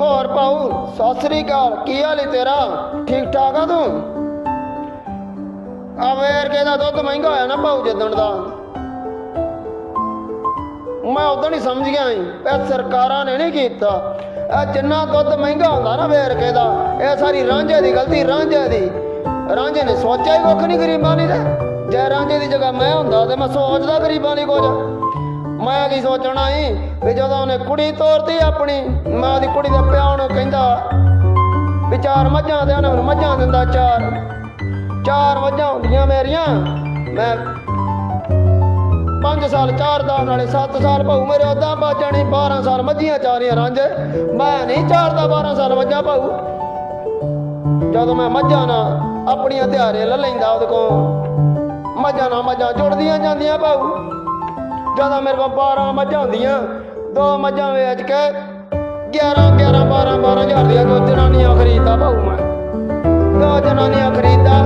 ਹੋਰ ਪਾਉ ਸਤਿ ਸ੍ਰੀ ਅਕਾਲ, ਕੀ ਹਾਲ ਏ ਤੇਰਾ? ਠੀਕ ਠਾਕ ਆ ਤੂੰ? ਆ ਕੇ ਦਾ ਦੁੱਧ ਮਹਿੰਗਾ ਹੋਇਆ ਨਾ ਪਾਉ ਜਿੱਦਣ ਦਾ। ਮੈਂ ਉਦੋਂ ਨਹੀਂ ਸਮਝ ਗਿਆ ਸੀ, ਇਹ ਸਰਕਾਰਾਂ ਨੇ ਨਹੀਂ ਕੀਤਾ। ਇਹ ਜਿੰਨਾ ਦੁੱਧ ਮਹਿੰਗਾ ਹੁੰਦਾ ਨਾ ਵੇਰਕੇ ਦਾ ਇਹ ਸਾਰੀ ਰਾਂਝੇ ਦੀ ਗਲਤੀ, ਰਾਂਝੇ ਦੀ। ਰਾਂਝੇ ਨੇ ਸੋਚਿਆ ਹੀ ਕੁੱਖ ਨਹੀਂ ਗਰੀਬਾਂ ਲਈ ਤੇ। ਜੇ ਰਾਂਝੇ ਦੀ ਜਗ੍ਹਾ ਮੈਂ ਹੁੰਦਾ ਤੇ ਮੈਂ ਸੋਚਦਾ ਗਰੀਬਾਂ ਲਈ ਕੁਝ। ਮੈਂ ਕੀ ਸੋਚਣਾ ਸੀ ਵੀ ਜਦੋਂ ਉਹਨੇ ਕੁੜੀ ਤੋਰਦੀ ਆਪਣੀ, ਮੈਂ ਦੀ ਕੁੜੀ ਦਾ ਪਿਆ ਨੂੰ ਕਹਿੰਦਾ, ਵੀ ਚਾਰ ਮੱਝਾਂ ਤੇ ਉਹਨੇ ਮੱਝਾਂ ਦਿੰਦਾ ਚਾਰ। ਚਾਰ ਮੱਝਾਂ ਹੁੰਦੀਆਂ ਮੇਰੀਆਂ, ਮੈਂ 5 ਸਾਲ ਚਾਰ ਦਾ ਨਾਲੇ 7 ਸਾਲ ਭਾਊ ਮੇਰੇ ਉਦਾਂ ਬਾਜਣੀ 12 ਸਾਲ ਮੱਝੀਆਂ ਚਾਰੀਆਂ ਰਾਂਝੇ। ਮੈਂ ਨਹੀਂ ਚਾਰਦਾ 12 ਸਾਲ ਮੱਝਾਂ ਭਾਊ। ਜਦੋਂ ਮੈਂ ਮੱਝਾਂ ਨਾਲ ਆਪਣੀਆਂ ਤਿਆਰੇ ਲੈ ਲੈਂਦਾ ਉਹਦੇ ਕੋਲ, ਮੱਝਾਂ ਨਾਲ ਮੱਝਾਂ ਜੁੜਦੀਆਂ ਜਾਂਦੀਆਂ ਭਾਊ। ਜਦੋਂ ਮੇਰੇ ਕੋਲ 12 ਮੱਝਾਂ ਹੁੰਦੀਆਂ, ਦੋ ਮੱਝਾਂ ਵੇਚ ਕੇ 11 11 12 12 ਹਜ਼ਾਰ ਦੀਆਂ ਦੋ ਜਨਾਨੀਆਂ ਖਰੀਦਦਾ ਭਾਊ ਮੈਂ। ਦੋ ਜਨਾਨੀਆਂ ਖਰੀਦਦਾ,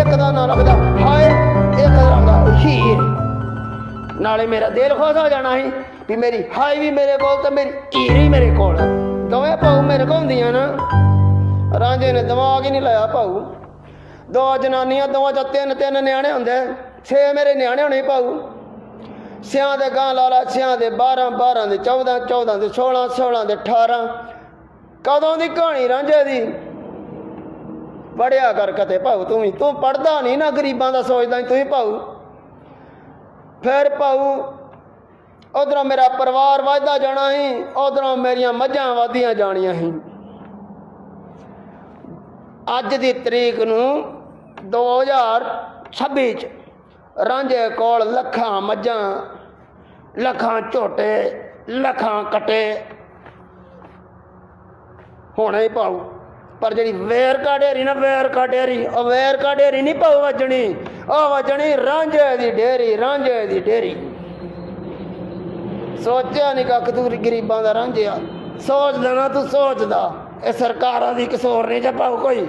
ਇੱਕ ਦਾ ਨਾਂ ਰੱਖਦਾ ਹਾਏ, ਇੱਕ ਦਾ ਰੱਖਦਾ ਹੀਰ। ਨਾਲੇ ਮੇਰਾ ਦਿਲ ਖੁਸ਼ ਹੋ ਜਾਣਾ ਸੀ ਵੀ ਮੇਰੀ ਹਾਈ ਵੀ ਮੇਰੇ ਕੋਲ ਤੇ ਮੇਰੀ ਹੀਰ ਵੀ ਮੇਰੇ ਕੋਲ। ਦੋਵੇਂ ਭਾਊ ਮੇਰੇ ਕੋਲ ਹੁੰਦੀਆਂ ਨਾ, ਰਾਂਝੇ ਨੇ ਦਿਮਾਗ ਹੀ ਨਹੀਂ ਲਾਇਆ ਭਾਊ। ਦੋ ਜਨਾਨੀਆਂ, ਦੋਵਾਂ ਚ ਤਿੰਨ ਤਿੰਨ ਨਿਆਣੇ ਹੁੰਦੇ, ਛੇ ਮੇਰੇ ਨਿਆਣੇ ਹੋਣੇ ਭਾਊ। ਸਿਆਂ ਦੇ ਗਾਂ ਲਾ ਲਾ ਸਿਆਂ ਦੇ 12 12 ਦੇ 14 14 ਦੇ 16 16 ਦੇ 18 ਕਦੋਂ ਦੀ ਕਹਾਣੀ ਰਾਂਝੇ ਦੀ? ਪੜਿਆ ਕਰ ਕਤੇ ਭਾਊ, ਤੂੰ ਵੀ, ਤੂੰ ਪੜਦਾ ਨਹੀਂ ਨਾ ਗਰੀਬਾਂ ਦਾ ਸੋਚਦਾ ਨੀ, ਤੂੰ ਹੀ ਭਾਊ। ਫਿਰ ਭਾਊ, ਉਧਰੋਂ ਮੇਰਾ ਪਰਿਵਾਰ ਵੱਧਦਾ ਜਾਣਾ ਸੀ, ਉਧਰੋਂ ਮੇਰੀਆਂ ਮੱਝਾਂ ਵਧਦੀਆਂ ਜਾਣੀਆਂ ਸੀ। ਅੱਜ ਦੀ ਤਰੀਕ ਨੂੰ 2026 ਚ ਰਾਂਝੇ ਕੋਲ ਲੱਖਾਂ ਮੱਝਾਂ, ਲੱਖਾਂ ਝੋਟੇ, ਲੱਖਾਂ ਕਟੇ। ਹੋਣਾ ਹੀ ਪਾਉ। ਪਰ ਜਿਹੜੀ ਵੇਰ ਕਾ ਢੇਰੀ ਨਾ, ਵੇਰ ਕਾ ਢੇਰੀ ਉਹ ਵੇਰ ਕਾ ਢੇਰੀ ਨਹੀਂ ਪਾਉ ਵੱਜਣੀ। ਉਹ ਵੱਜਣੀ ਰਾਂਝੇ ਦੀ ਢੇਰੀ ਰਾਂਝੇ ਦੀ ਢੇਰੀ ਸੋਚਿਆ ਨਹੀਂ ਕੱਖ ਤੂੰ ਗਰੀਬਾਂ ਦਾ ਰਾਂਝਿਆ। ਸੋਚਦਾ ਨਾ ਤੂੰ ਸੋਚਦਾ। ਇਹ ਸਰਕਾਰਾਂ ਦੀ ਕਸੂਰ ਨਹੀਂ ਜੇ ਪਾਉ ਕੋਈ।